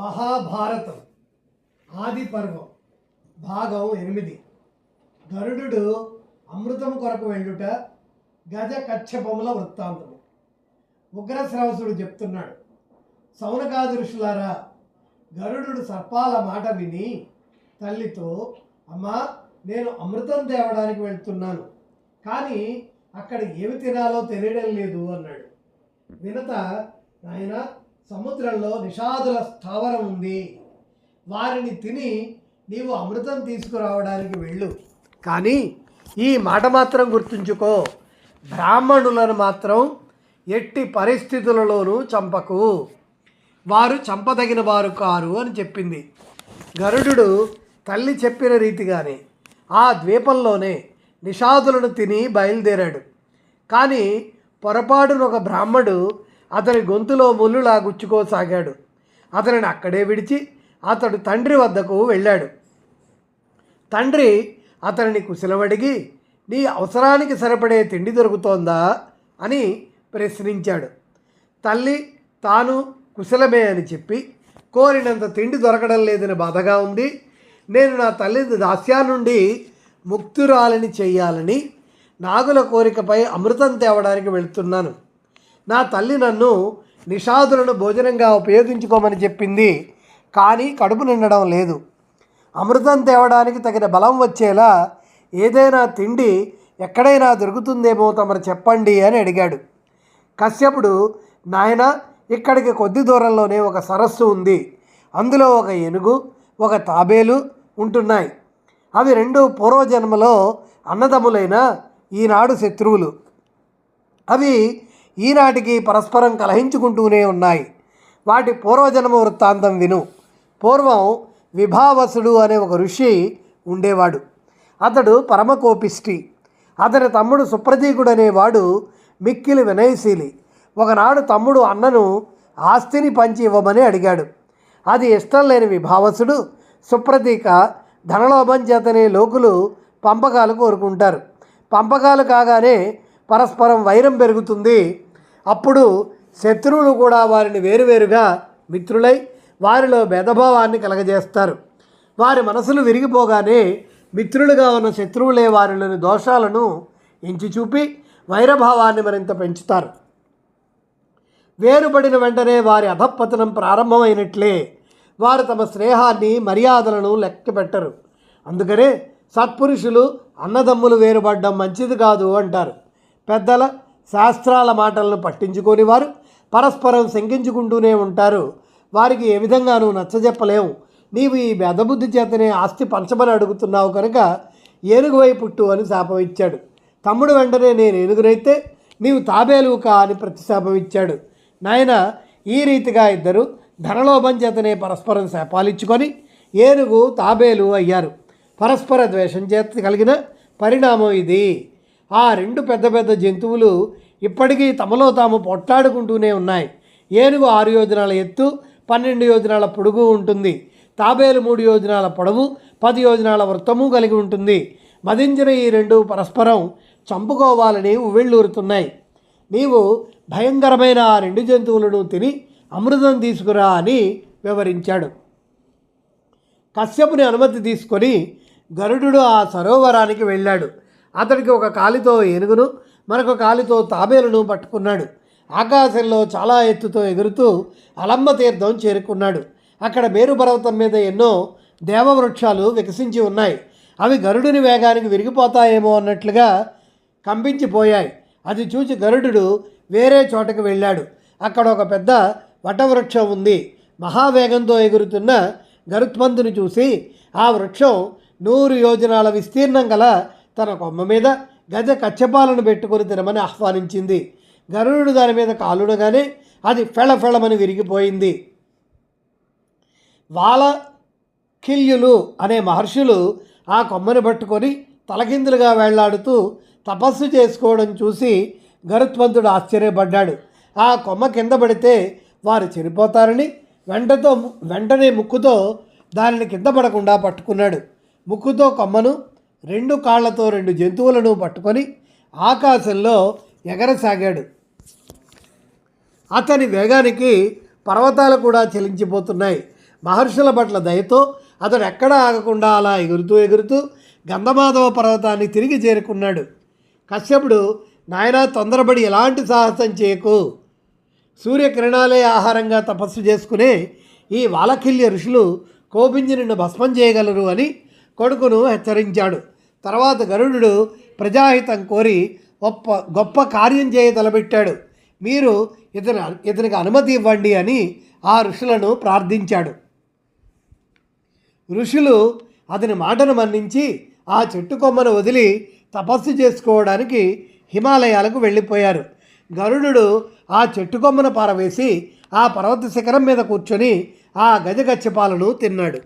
మహాభారతం. ఆది పర్వం. భాగం ఎనిమిది. గరుడు అమృతం కొరకు వెళ్ళుట గజ కచ్చపముల వృత్తాంతము. ఉగ్రశ్రవసుడు చెప్తున్నాడు సౌనకాదృషులారా గరుడు సర్పాల మాట విని తల్లితో అమ్మా నేను అమృతం తేవడానికి వెళ్తున్నాను కానీ అక్కడ ఏమి తినాలో తెలియడం లేదు అన్నాడు. వినత నాయన సముద్రంలో నిషాదుల స్థావరం ఉంది. వారిని తిని నీవు అమృతం తీసుకురావడానికి వెళ్ళు. కానీ ఈ మాట మాత్రం గుర్తుంచుకో. బ్రాహ్మణులను మాత్రం ఎట్టి పరిస్థితులలోనూ చంపకు. వారు చంపదగిన వారు కారు అని చెప్పింది. గరుడు తల్లి చెప్పిన రీతిగానే ఆ ద్వీపంలోనే నిషాదులను తిని బయలుదేరాడు. కానీ పొరపాటున ఒక బ్రాహ్మడు అతని గొంతులో ముళ్ళులా గుచ్చుకోసాగాడు. అతనిని అక్కడే విడిచి అతడు తండ్రి వద్దకు వెళ్ళాడు. తండ్రి అతనిని కుశలమడిగి నీ అవసరానికి సరిపడే తిండి దొరుకుతోందా? అని ప్రశ్నించాడు. తల్లి తాను కుశలమే అని చెప్పి కోరినంత తిండి దొరకడం లేదని బాధగా ఉంది. నేను నా తల్లి దాస్యా నుండి ముక్తురాలని చెయ్యాలని నాగుల కోరికపై అమృతం తేవడానికి వెళ్తున్నాను. నా తల్లి నన్ను నిషాదులను భోజనంగా ఉపయోగించుకోమని చెప్పింది కానీ కడుపు నిండడం లేదు. అమృతం తేవడానికి తగిన బలం వచ్చేలా ఏదైనా తిండి ఎక్కడైనా దొరుకుతుందేమో తమరు చెప్పండి అని అడిగాడు. కశ్యపుడు నాయన ఇక్కడికి కొద్ది దూరంలోనే ఒక సరస్సు ఉంది. అందులో ఒక ఏనుగు ఒక తాబేలు ఉంటున్నాయి. అవి రెండు పూర్వజన్మలో అన్నదమ్ములైన ఈనాడు శత్రువులు. అవి ఈనాటికి పరస్పరం కలహించుకుంటూనే ఉన్నాయి. వాటి పూర్వజన్మ వృత్తాంతం విను. పూర్వం విభావసుడు అనే ఒక ఋషి ఉండేవాడు. అతడు పరమకోపిష్టి. అతని తమ్ముడు సుప్రతీకుడు అనేవాడు మిక్కిలి వినయశీలి. ఒకనాడు తమ్ముడు అన్నను ఆస్తిని పంచి ఇవ్వమని అడిగాడు. అది ఇష్టం లేని విభావసుడు సుప్రతీక ధనలోభం చేతనే లోకులు పంపకాలు కోరుకుంటారు. పంపకాలు కాగానే పరస్పరం వైరం పెరుగుతుంది. అప్పుడు శత్రువులు కూడా వారిని వేరువేరుగా మిత్రులై వారిలో భేదభావాన్ని కలగజేస్తారు. వారి మనసులు విరిగిపోగానే మిత్రులుగా ఉన్న శత్రువులే వారిలోని దోషాలను ఎంచి చూపి వైరభావాన్ని మరింత పెంచుతారు. వేరుపడిన వెంటనే వారి అధపతనం ప్రారంభమైనట్లే వారు తమ స్నేహాన్ని మర్యాదలను లెక్కపెట్టరు. అందుకనే సత్పురుషులు అన్నదమ్ములు వేరుపడడం మంచిది కాదు అంటారు. పెద్దల శాస్త్రాల మాటలను పట్టించుకొని వారు పరస్పరం శంకించుకుంటూనే ఉంటారు. వారికి ఏ విధంగానూ నచ్చజెప్పలేము నీవు ఈ బెదబుద్ధి చేతనే ఆస్తి పంచమని అడుగుతున్నావు కనుక ఏనుగువై పుట్టు అని శాపం ఇచ్చాడు. తమ్ముడు వెంటనే నేను ఏనుగునైతే నీవు తాబేలు కా అని ప్రతిశాపం ఇచ్చాడు. నాయన ఈ రీతిగా ఇద్దరు ధనలోభం చేతనే పరస్పరం శాపాలిచ్చుకొని ఏనుగు తాబేలు అయ్యారు. పరస్పర ద్వేషం చేత కలిగిన పరిణామం ఇది. ఆ రెండు పెద్ద పెద్ద జంతువులు ఇప్పటికీ తమలో తాము పొట్లాడుకుంటూనే ఉన్నాయి. ఏనుగు ఆరు యోజనాల ఎత్తు పన్నెండు యోజనాల పొడుగు ఉంటుంది. తాబేలు మూడు యోజనాల పొడవు పది యోజనాల వృత్తము కలిగి ఉంటుంది. మదించిన ఈ రెండు పరస్పరం చంపుకోవాలని ఉవ్వెళ్ళూరుతున్నాయి. నీవు భయంకరమైన ఆ రెండు జంతువులను తిని అమృతం తీసుకురా అని వివరించాడు. కశ్యపుని అనుమతి తీసుకొని గరుడు ఆ సరోవరానికి వెళ్ళాడు. అతడికి ఒక కాలితో ఏనుగును మరొక కాలితో తాబేలును పట్టుకున్నాడు. ఆకాశంలో చాలా ఎత్తుతో ఎగురుతూ అలంబ తీర్థం చేరుకున్నాడు. అక్కడ మేరుపర్వతం మీద ఎన్నో దేవవృక్షాలు వికసించి ఉన్నాయి. అవి గరుడుని వేగానికి విరిగిపోతాయేమో అన్నట్లుగా కంపించిపోయాయి. అది చూసి గరుడు వేరే చోటకు వెళ్ళాడు. అక్కడ ఒక పెద్ద వటవృక్షం ఉంది. మహావేగంతో ఎగురుతున్న గరుత్మంతుని చూసి ఆ వృక్షం నూరు యోజనాల విస్తీర్ణం గల తన కొమ్మ మీద గజ కచ్చపాలను పెట్టుకొని తినమని ఆహ్వానించింది. గరుడు దాని మీద కాలుడగానే అది ఫెళఫెళమని విరిగిపోయింది. వాల కిల్యులు అనే మహర్షులు ఆ కొమ్మని పట్టుకొని తలకిందులుగా వేళ్ళాడుతూ తపస్సు చేసుకోవడం చూసి గరుత్మంతుడు ఆశ్చర్యపడ్డాడు. ఆ కొమ్మ కింద పడితే వారు చనిపోతారని వెంటతో వెంటనే ముక్కుతో దానిని కింద పడకుండా పట్టుకున్నాడు. ముక్కుతో కొమ్మను రెండు కాళ్ళతో రెండు జంతువులను పట్టుకొని ఆకాశంలో ఎగరసాగాడు. అతని వేగానికి పర్వతాలు కూడా చెలించిపోతున్నాయి. మహర్షుల పట్ల దయతో అతడు ఎక్కడా ఆగకుండా అలా ఎగురుతూ ఎగురుతూ గంధమాధవ పర్వతాన్ని తిరిగి చేరుకున్నాడు. కశ్యపుడు నాయనా తొందరపడి ఎలాంటి సాహసం చేయకు. సూర్యకిరణాలే ఆహారంగా తపస్సు చేసుకునే ఈ వాలకిల్య ఋషులు కోపించి నిన్ను భస్మం చేయగలరు అని కొడుకును హెచ్చరించాడు. తర్వాత గరుడు ప్రజాహితం కోరి గొప్ప గొప్ప కార్యం చేయ తలబెట్టాడు మీరు ఇతను ఇతనికి అనుమతి ఇవ్వండి అని ఆ ఋషులను ప్రార్థించాడు. ఋషులు అతని మాటను మన్నించి ఆ చెట్టు కొమ్మను వదిలి తపస్సు చేసుకోవడానికి హిమాలయాలకు వెళ్ళిపోయారు. గరుడు ఆ చెట్టు కొమ్మను పారవేసి ఆ పర్వత శిఖరం మీద కూర్చొని ఆ గజగచ్చపాలను తిన్నాడు.